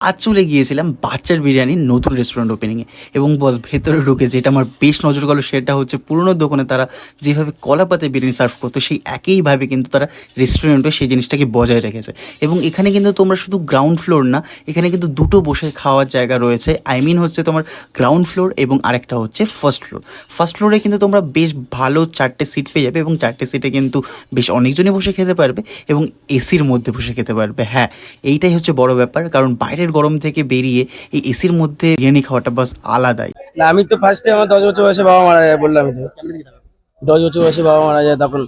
আজ চলে গিয়েছিলাম বাচ্চার বিরিয়ানির নতুন রেস্টুরেন্ট ওপেনিংয়ে এবং বস ভেতরে ঢুকে যেটা আমার বেশ নজর গেলো সেটা হচ্ছে পুরনো দোকানে তারা যেভাবে কলাপাতে বিরিয়ানি সার্ভ করতো, সেই একইভাবে কিন্তু তারা রেস্টুরেন্টে সেই জিনিসটাকে বজায় রেখেছে। এবং এখানে কিন্তু তোমরা শুধু গ্রাউন্ড ফ্লোর না, এখানে কিন্তু দুটো বসে খাওয়ার জায়গা রয়েছে। আই মিন হচ্ছে তোমার গ্রাউন্ড ফ্লোর এবং আরেকটা হচ্ছে ফার্স্ট ফ্লোর ফার্স্ট ফ্লোরে কিন্তু তোমরা বেশ ভালো চারটে সিট পেয়ে যাবে এবং চারটে সিটে কিন্তু বেশ অনেকজনই বসে খেতে পারবে এবং এসির মধ্যে বসে খেতে পারবে। হ্যাঁ এইটাই হচ্ছে বড় ব্যাপার। কারণ বাইরের গরম থেকে বেরিয়ে এই এসির মধ্যে বিরিয়ানি খাওয়াটা বাস আলাদাই। না আমি তো ফার্স্টে আমার দশ বছর বয়সে বাবা মারা যায় বললাম তো। দশ বছর বয়সে বাবা মারা যায় তখন।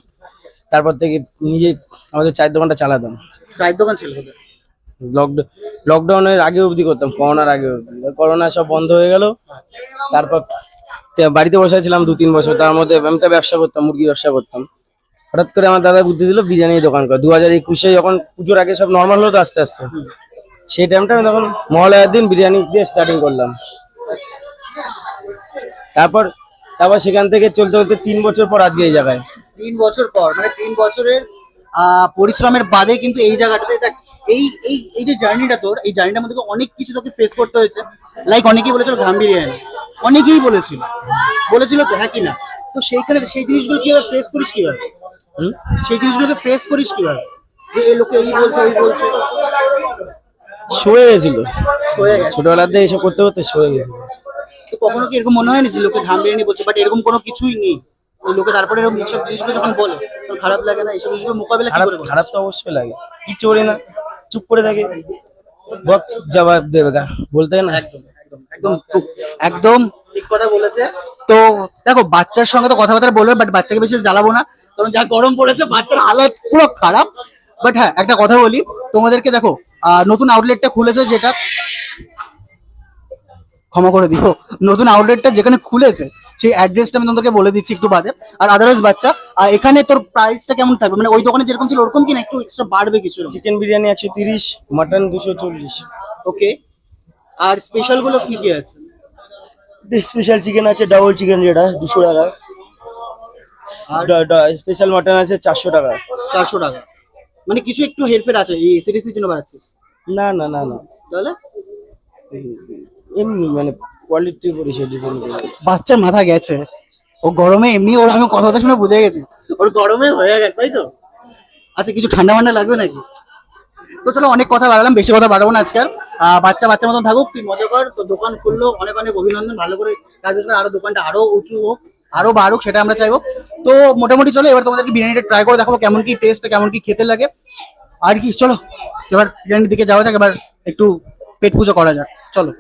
তারপর থেকে নিজে আমাদের চায়ের দোকানটা চালাতাম। চায়ের দোকান ছিল লকডাউন লকডাউনের আগে অবধি করতাম করোনার আগে অবধি। করোনা সব বন্ধ হয়ে গেল। তারপর বাড়িতে বসে ছিলাম দু তিন বছর। তার মধ্যে আমি তো ব্যবসা করতাম মুরগি ব্যবসা করতাম। হঠাৎ করে আমার দাদা বুদ্ধি দিল বিরিয়ানির দোকান করে। দু হাজার একুশে যখন পুজোর আগে সব নর্মাল হলো তো আস্তে আস্তে। সেই টাইমটা আমি তখন মহালয়ার দিন বিরিয়ানি দিয়ে স্টার্টিং করলাম। তারপর তারপর সেখান থেকে চলতে চলতে তিন বছর পর আজকে এই জায়গায়। তিন বছর পর মানে তিন বছরের পরিশ্রমের বাদে কিন্তু এই জায়গাটাতে দেখ, এই এই এই যে জার্নিটা তোর, এই জার্নিটার মধ্যে অনেক কিছু তোকে ফেস করতে হয়েছে। লাইক অনেকেই বলেছিল ঘাম বিরিয়ানি। অনেকেই বলেছিল। বলেছিল তো হ্যাঁ কি না? তো সেইখানে সেই জিনিসগুলো কীভাবে ফেস করিস কীভাবে? সেই জিনিসগুলোকে ফেস করিস কীভাবে? যে এই লোকে এই বলছে, ওই বলছে। সয়ে গেছিল। হয়ে গেছে ছোটবেলাতে এসব করতে করতে শুয়ে গেছিল। তো কখনো কি এরকম মনে হয়নি যে লোকে ঘাম বিরিয়ানি বলছে? বাট এরকম কোনো কিছুই নেই। ওই লোকে তারপরে এরকম এইসব জিনিসগুলো যখন বলে তখন খারাপ লাগে না? এইসব জিনিসগুলো মোকাবিলা কি খারাপ করে খারাপ তো অবশ্যই লাগে। কিচ্ছু করি না। চুপ করে থাকে। বক জবাব দেবে গা। বলতে না? একদম একদম একদম। ঠিক কথা বলেছে। তো দেখো বাচ্চার সঙ্গে তো কথাবার্তা বলবে বাট বাচ্চাকে বেশি জ্বালাবো না। কারণ যা গরম পড়েছে বাচ্চার হালত পুরো খারাপ। বাট হ্যাঁ একটা কথা বলি। তোমাদেরকে দেখো নতুন আউটলেটটা খুলেছে যেটা ক্ষমা করে দিও। নতুন আউটলেটটা যেখানে খুলেছে সেই অ্যাড্রেসটা আমি তোমাদেরকে বলে দিচ্ছি একটু বাদে। আর আদারওয়াইজ বাচ্চা আহ, এখানে তোর প্রাইসটা কেমন থাকবে? মানে ওই দোকানে যেরকম ছিল ওরকম কি না একটু এক্সট্রা বাড়বে কিছু চিকেন বিরিয়ানি একশো তিরিশ মাটন দুশো চল্লিশ। ওকে আর স্পেশালগুলো কি কি আছে? স্পেশাল চিকেন আছে ডাবল চিকেন যেটা দুশো টাকা। স্পেশাল মাটন আছে চারশো টাকা। চারশো টাকা। মানে কিছু একটু হেরফের আছে এই এসিডিসির জন্য বাড়াচ্ছিস না না না না। তাহলে? এমনি মানে কোয়ালিটি পরিষেবা ডিজাইন বাচ্চার মাথা গেছে। ও গরমে এমনি ওর আমি কথা শুনে বুঝে গেছি। ওর গরমে হয়ে গেছে তাই তো? আচ্ছা কিছু ঠান্ডা মান্ডা লাগবে নাকি? তো চলো অনেক কথা বাড়ালাম বেশি কথা বাড়াবো না আজকে আর আহ, বাচ্চা বাচ্চার মতন থাকুক তুই মজা কর তো দোকান খুললো অনেক অনেক অভিনন্দন ভালো করে কাজ আরও দোকানটা আরও উঁচু হোক আরও বাড়ুক সেটা আমরা চাইব। তো মোটামুটি চলো, এবার তোমাদেরকে বিরিয়ানিটা ট্রাই করে দেখাবো কেমন কি টেস্ট কেমন কি খেতে লাগে। আর কি, চলো, এবার বিরিয়ানির দিকে যাওয়া যাক, এবার একটু পেট পুজো করা যাক। চলো।